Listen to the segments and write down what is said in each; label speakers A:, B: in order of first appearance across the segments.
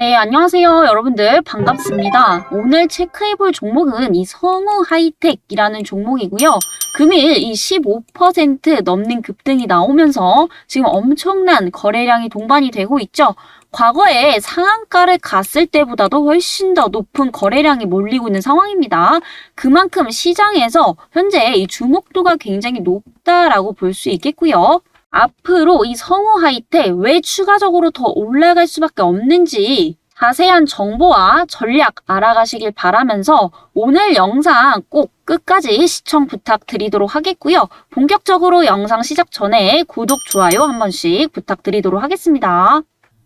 A: 네, 안녕하세요. 여러분들 반갑습니다. 오늘 체크해볼 종목은 이 성우 하이텍이라는 종목이고요. 금일 이 15% 넘는 급등이 나오면서 지금 엄청난 거래량이 동반이 되고 있죠. 과거에 상한가를 갔을 때보다도 훨씬 더 높은 거래량이 몰리고 있는 상황입니다. 그만큼 시장에서 현재 이 주목도가 굉장히 높다라고 볼 수 있겠고요. 앞으로 이 성우 하이텍 왜 추가적으로 더 올라갈 수밖에 없는지 자세한 정보와 전략 알아가시길 바라면서 오늘 영상 꼭 끝까지 시청 부탁드리도록 하겠고요. 본격적으로 영상 시작 전에 구독, 좋아요 한 번씩 부탁드리도록 하겠습니다.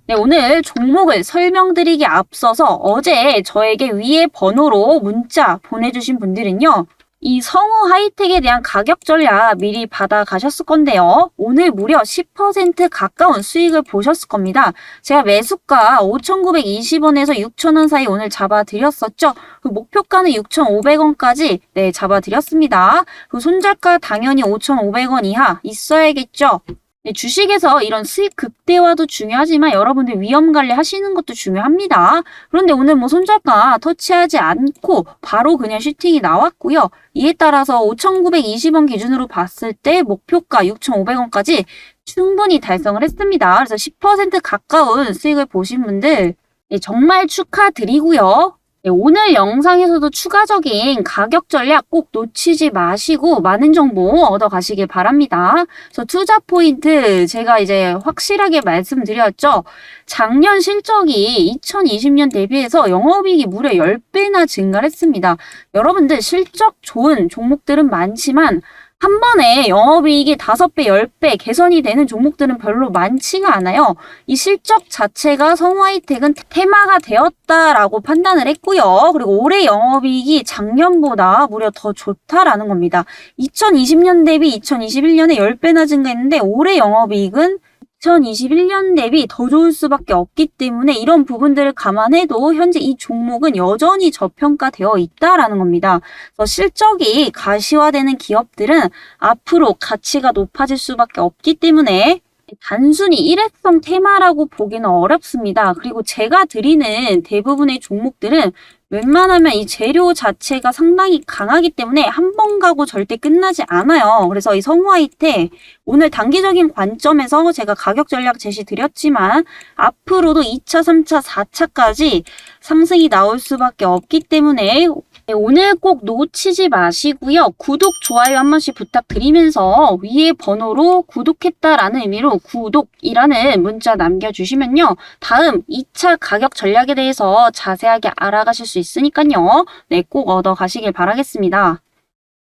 A: 네, 오늘 종목을 설명드리기 앞서서 어제 저에게 위에 번호로 문자 보내주신 분들은요. 이 성우 하이텍에 대한 가격 전략 미리 받아 가셨을 건데요. 오늘 무려 10% 가까운 수익을 보셨을 겁니다. 제가 매수가 5,920원에서 6,000원 사이 오늘 잡아드렸었죠. 그 목표가는 6,500원까지 네, 잡아드렸습니다. 그 손절가 당연히 5,500원 이하 있어야겠죠. 네, 주식에서 이런 수익 극대화도 중요하지만 여러분들 위험 관리 하시는 것도 중요합니다. 그런데 오늘 뭐 손절가 터치하지 않고 바로 그냥 슈팅이 나왔고요. 이에 따라서 5,920원 기준으로 봤을 때 목표가 6,500원까지 충분히 달성을 했습니다. 그래서 10% 가까운 수익을 보신 분들 네, 정말 축하드리고요. 네, 오늘 영상에서도 추가적인 가격 전략 꼭 놓치지 마시고 많은 정보 얻어 가시길 바랍니다. 그래서 투자 포인트 제가 이제 확실하게 말씀드렸죠. 작년 실적이 2020년 대비해서 영업이익이 무려 10배나 증가를 했습니다. 여러분들 실적 좋은 종목들은 많지만 한 번에 영업이익이 5배, 10배 개선이 되는 종목들은 별로 많지가 않아요. 이 실적 자체가 성화이텍은 테마가 되었다라고 판단을 했고요. 그리고 올해 영업이익이 작년보다 무려 더 좋다라는 겁니다. 2020년 대비 2021년에 10배나 증가했는데 올해 영업이익은 2021년 대비 더 좋을 수밖에 없기 때문에 이런 부분들을 감안해도 현재 이 종목은 여전히 저평가되어 있다라는 겁니다. 실적이 가시화되는 기업들은 앞으로 가치가 높아질 수밖에 없기 때문에 단순히 일회성 테마라고 보기는 어렵습니다. 그리고 제가 드리는 대부분의 종목들은 웬만하면 이 재료 자체가 상당히 강하기 때문에 한 번 가고 절대 끝나지 않아요. 그래서 이 성화이테 오늘 단기적인 관점에서 제가 가격 전략 제시 드렸지만 앞으로도 2차, 3차, 4차까지 상승이 나올 수밖에 없기 때문에 네, 오늘 꼭 놓치지 마시고요. 구독, 좋아요 한 번씩 부탁드리면서 위에 번호로 구독했다라는 의미로 구독이라는 문자 남겨주시면요. 다음 2차 가격 전략에 대해서 자세하게 알아가실 수 있으니까요. 네, 꼭 얻어 가시길 바라겠습니다.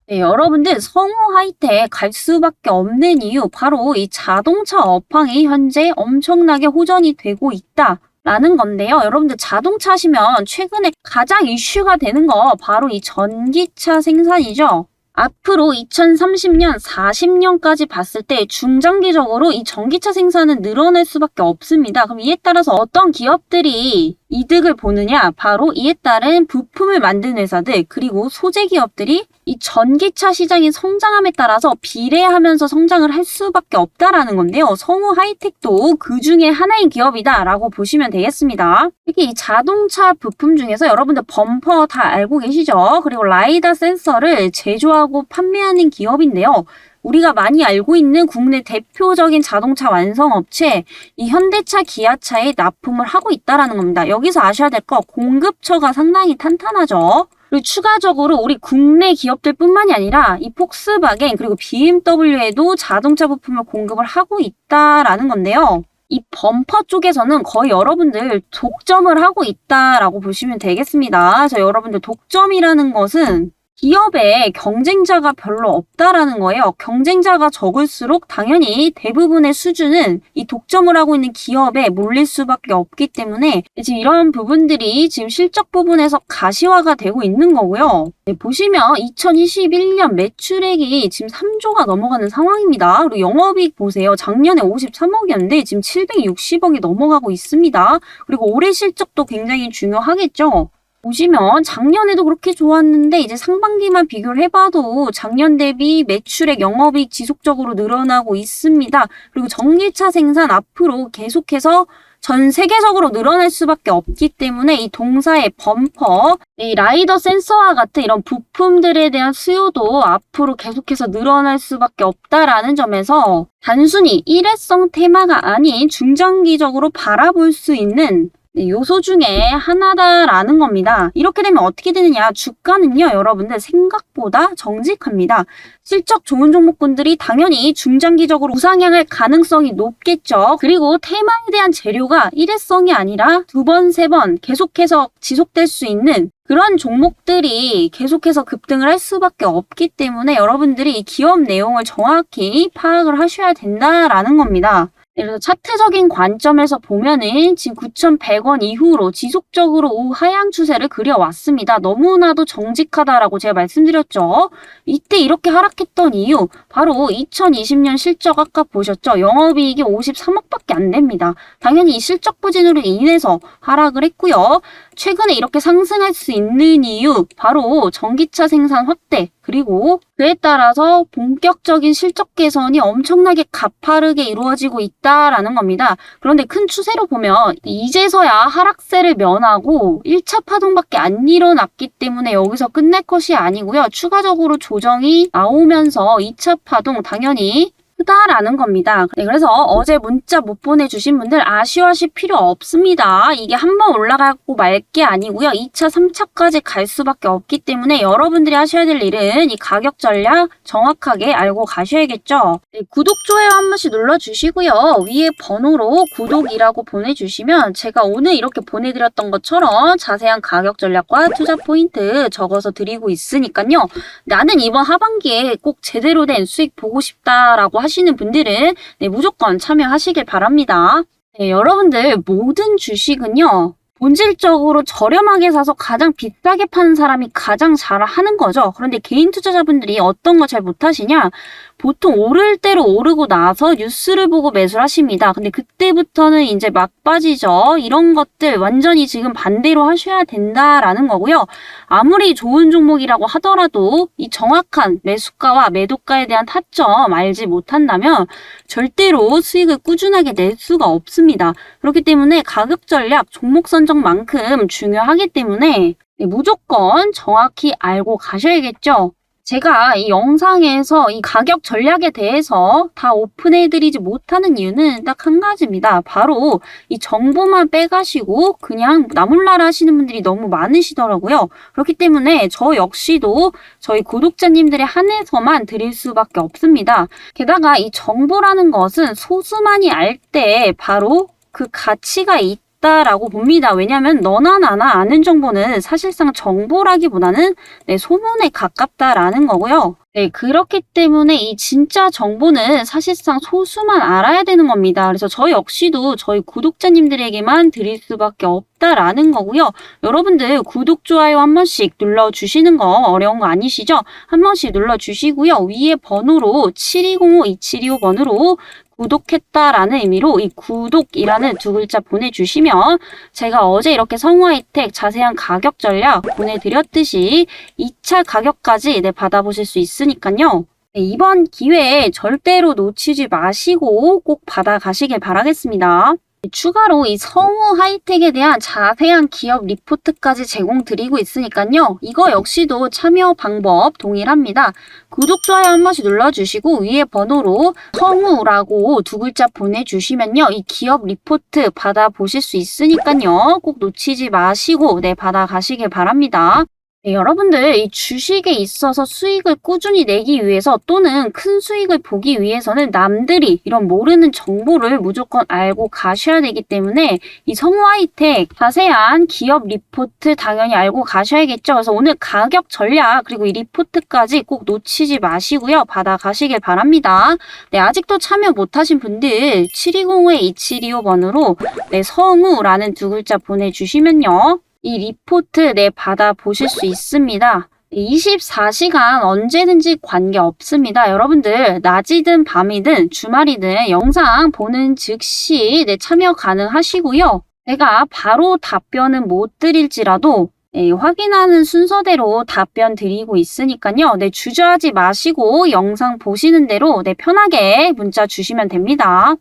A: 네, 여러분들 성우 하이텍 갈 수밖에 없는 이유 바로 이 자동차 업황이 현재 엄청나게 호전이 되고 있다. 라는 건데요. 여러분들 자동차 하시면 최근에 가장 이슈가 되는 거 바로 이 전기차 생산이죠. 앞으로 2030년, 40년까지 봤을 때 중장기적으로 이 전기차 생산은 늘어날 수밖에 없습니다. 그럼 이에 따라서 어떤 기업들이 이득을 보느냐? 바로 이에 따른 부품을 만드는 회사들, 그리고 소재 기업들이 이 전기차 시장이 성장함에 따라서 비례하면서 성장을 할 수밖에 없다라는 건데요. 성우 하이텍도 그 중에 하나인 기업이다라고 보시면 되겠습니다. 특히 이 자동차 부품 중에서 여러분들 범퍼 다 알고 계시죠? 그리고 라이다 센서를 제조하고 판매하는 기업인데요. 우리가 많이 알고 있는 국내 대표적인 자동차 완성 업체 이 현대차, 기아차에 납품을 하고 있다라는 겁니다. 여기서 아셔야 될 거 공급처가 상당히 탄탄하죠. 그리고 추가적으로 우리 국내 기업들뿐만이 아니라 이 폭스바겐 그리고 BMW에도 자동차 부품을 공급을 하고 있다라는 건데요. 이 범퍼 쪽에서는 거의 여러분들 독점을 하고 있다라고 보시면 되겠습니다. 그래서 여러분들 독점이라는 것은 기업에 경쟁자가 별로 없다라는 거예요. 경쟁자가 적을수록 당연히 대부분의 수준은 이 독점을 하고 있는 기업에 몰릴 수밖에 없기 때문에 지금 이런 부분들이 지금 실적 부분에서 가시화가 되고 있는 거고요. 네, 보시면 2021년 매출액이 지금 3조가 넘어가는 상황입니다. 그리고 영업이익 보세요. 작년에 53억이었는데 지금 760억이 넘어가고 있습니다. 그리고 올해 실적도 굉장히 중요하겠죠. 보시면 작년에도 그렇게 좋았는데 이제 상반기만 비교를 해봐도 작년 대비 매출액 영업이익 지속적으로 늘어나고 있습니다. 그리고 전기차 생산 앞으로 계속해서 전 세계적으로 늘어날 수밖에 없기 때문에 이 동사의 범퍼, 이 라이더 센서와 같은 이런 부품들에 대한 수요도 앞으로 계속해서 늘어날 수밖에 없다라는 점에서 단순히 일회성 테마가 아닌 중장기적으로 바라볼 수 있는 네, 요소 중에 하나다라는 겁니다. 이렇게 되면 어떻게 되느냐? 주가는요, 여러분들 생각보다 정직합니다. 실적 좋은 종목군들이 당연히 중장기적으로 우상향할 가능성이 높겠죠. 그리고 테마에 대한 재료가 일회성이 아니라 두 번, 세 번 계속해서 지속될 수 있는 그런 종목들이 계속해서 급등을 할 수밖에 없기 때문에 여러분들이 이 기업 내용을 정확히 파악을 하셔야 된다라는 겁니다. 그래서 차트적인 관점에서 보면은 지금 9,100원 이후로 지속적으로 우하향 추세를 그려왔습니다. 너무나도 정직하다라고 제가 말씀드렸죠. 이때 이렇게 하락했던 이유 바로 2020년 실적 아까 보셨죠? 영업이익이 53억밖에 안 됩니다. 당연히 이 실적 부진으로 인해서 하락을 했고요. 최근에 이렇게 상승할 수 있는 이유 바로 전기차 생산 확대 그리고 그에 따라서 본격적인 실적 개선이 엄청나게 가파르게 이루어지고 있다라는 겁니다. 그런데 큰 추세로 보면 이제서야 하락세를 면하고 1차 파동밖에 안 일어났기 때문에 여기서 끝낼 것이 아니고요. 추가적으로 조정이 나오면서 2차 파동 당연히 크다라는 겁니다. 네, 그래서 어제 문자 못 보내주신 분들 아쉬워하실 필요 없습니다. 이게 한 번 올라가고 말 게 아니고요. 2차, 3차까지 갈 수밖에 없기 때문에 여러분들이 하셔야 될 일은 이 가격 전략 정확하게 알고 가셔야겠죠. 네, 구독, 좋아요 한 번씩 눌러주시고요. 위에 번호로 구독이라고 보내주시면 제가 오늘 이렇게 보내드렸던 것처럼 자세한 가격 전략과 투자 포인트 적어서 드리고 있으니까요. 나는 이번 하반기에 꼭 제대로 된 수익 보고 싶다라고 하시는 분들은 네, 무조건 참여하시길 바랍니다. 네, 여러분들 모든 주식은요. 본질적으로 저렴하게 사서 가장 비싸게 파는 사람이 가장 잘 하는 거죠. 그런데 개인 투자자분들이 어떤 거 잘 못하시냐? 보통 오를 대로 오르고 나서 뉴스를 보고 매수를 하십니다. 근데 그때부터는 이제 막 빠지죠. 이런 것들 완전히 지금 반대로 하셔야 된다라는 거고요. 아무리 좋은 종목이라고 하더라도 이 정확한 매수가와 매도가에 대한 타점 알지 못한다면 절대로 수익을 꾸준하게 낼 수가 없습니다. 그렇기 때문에 가격 전략, 종목 선 정만큼 중요하기 때문에 네, 무조건 정확히 알고 가셔야겠죠. 제가 이 영상에서 이 가격 전략에 대해서 다 오픈해드리지 못하는 이유는 딱 한 가지입니다. 바로 이 정보만 빼가시고 그냥 나몰라라 하시는 분들이 너무 많으시더라고요. 그렇기 때문에 저 역시도 저희 구독자님들의 한해서만 드릴 수밖에 없습니다. 게다가 이 정보라는 것은 소수만이 알 때 바로 그 가치가 있 라고 봅니다. 왜냐하면 너나 나나 아는 정보는 사실상 정보라기보다는 네, 소문에 가깝다라는 거고요. 네, 그렇기 때문에 이 진짜 정보는 사실상 소수만 알아야 되는 겁니다. 그래서 저 역시도 저희 구독자님들에게만 드릴 수밖에 없다라는 거고요. 여러분들 구독, 좋아요 한 번씩 눌러주시는 거 어려운 거 아니시죠? 한 번씩 눌러주시고요. 위에 번호로 7205-2725번으로 구독했다라는 의미로 이 구독이라는 두 글자 보내주시면 제가 어제 이렇게 성우하이텍 자세한 가격 전략 보내드렸듯이 2차 가격까지 네, 받아보실 수 있으니까요. 네, 이번 기회에 절대로 놓치지 마시고 꼭 받아가시길 바라겠습니다. 추가로 이 성우 하이텍에 대한 자세한 기업 리포트까지 제공드리고 있으니까요. 이거 역시도 참여 방법 동일합니다. 구독, 좋아요 한 번씩 눌러주시고 위에 번호로 성우라고 두 글자 보내주시면요. 이 기업 리포트 받아보실 수 있으니까요. 꼭 놓치지 마시고 네 받아가시길 바랍니다. 네, 여러분들 이 주식에 있어서 수익을 꾸준히 내기 위해서 또는 큰 수익을 보기 위해서는 남들이 이런 모르는 정보를 무조건 알고 가셔야 되기 때문에 이 성우하이텍 자세한 기업 리포트 당연히 알고 가셔야겠죠. 그래서 오늘 가격 전략 그리고 이 리포트까지 꼭 놓치지 마시고요. 받아가시길 바랍니다. 네, 아직도 참여 못하신 분들 720-2725번으로 네, 성우라는 두 글자 보내주시면요. 이 리포트 내 받아 보실 수 있습니다. 24시간 언제든지 관계 없습니다. 여러분들 낮이든 밤이든 주말이든 영상 보는 즉시 네, 참여 가능하시고요. 제가 바로 답변은 못 드릴지라도 네, 확인하는 순서대로 답변 드리고 있으니까요. 네, 주저하지 마시고 영상 보시는 대로 네, 편하게 문자 주시면 됩니다.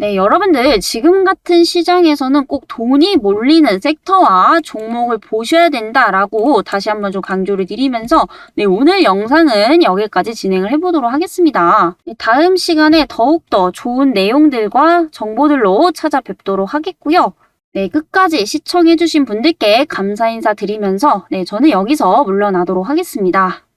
A: 네, 여러분들 지금 같은 시장에서는 꼭 돈이 몰리는 섹터와 종목을 보셔야 된다라고 다시 한번 좀 강조를 드리면서 네, 오늘 영상은 여기까지 진행을 해보도록 하겠습니다. 네, 다음 시간에 더욱더 좋은 내용들과 정보들로 찾아뵙도록 하겠고요. 네, 끝까지 시청해주신 분들께 감사 인사 드리면서 네, 저는 여기서 물러나도록 하겠습니다.